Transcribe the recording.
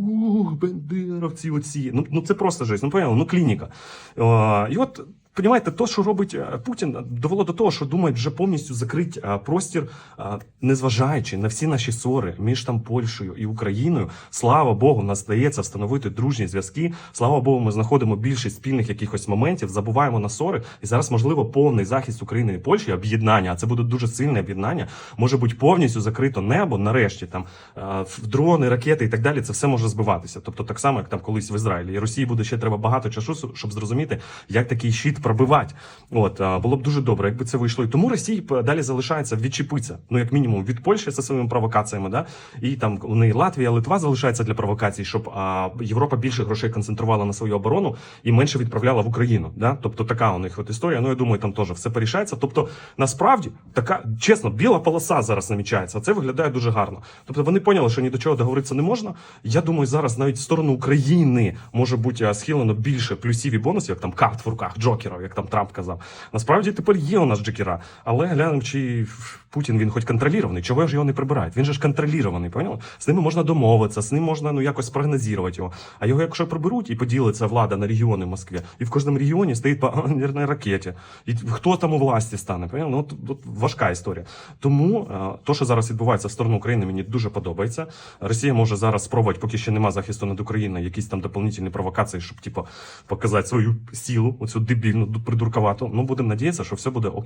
Ух, бендеровці оці. Ну, ну це просто жесть. Ну, поняли? Ну, клініка. О, і от, понімаєте, то, що робить е, Путін, довело до того, що думають вже повністю закрити е, простір, е, незважаючи на всі наші ссори між там Польщею і Україною. Слава Богу, в нас вдається встановити дружні зв'язки. Слава Богу, ми знаходимо більшість спільних якихось моментів, забуваємо на ссори. І зараз, можливо, повний захист України і Польщі, об'єднання, а це буде дуже сильне об'єднання. Може бути повністю закрито небо. Нарешті там е, в дрони, ракети і так далі. Це все може збиватися. Тобто, так само, як там колись в Ізраїлі. І Росії буде ще треба багато часу, щоб зрозуміти, як такий щит пробивати. От було б дуже добре, якби це вийшло. І тому Росії далі залишається відчепитися. Ну як мінімум від Польщі зі своїми провокаціями, да і там у неї Латвія, Литва залишається для провокацій, щоб а, Європа більше грошей концентрувала на свою оборону і менше відправляла в Україну. Да? Тобто така у них от історія. Ну я думаю, там теж все порішається. Тобто, насправді, така чесно, біла полоса зараз намічається. Це виглядає дуже гарно. Тобто вони поняли, що ні до чого договоритися не можна. Я думаю, зараз навіть в сторону України може бути схилено більше плюсів і бонусів, як там карт в руках, джокерів, як там Трамп казав. Насправді тепер є у нас джокера, але глянемо, чи Путін він хоч контролірований, чого ж його не прибирають? Він же ж контролірований, поняли? З ними можна домовитися, з ним можна ну якось спрогнозувати його. А його, якщо приберуть і поділиться влада на регіони в Москві, і в кожному регіоні стоїть по ядерній ракеті. Хто там у власті стане? Поняли? Ну, от, от важка історія. Тому е, то, що зараз відбувається в сторону України, мені дуже подобається. Росія може зараз спробувати, поки ще нема захисту над Україною, якісь там дополнительні провокації, щоб типу, показати свою силу, оцю дебільну, придурковату. Ну, будемо надіятися, що все буде окей.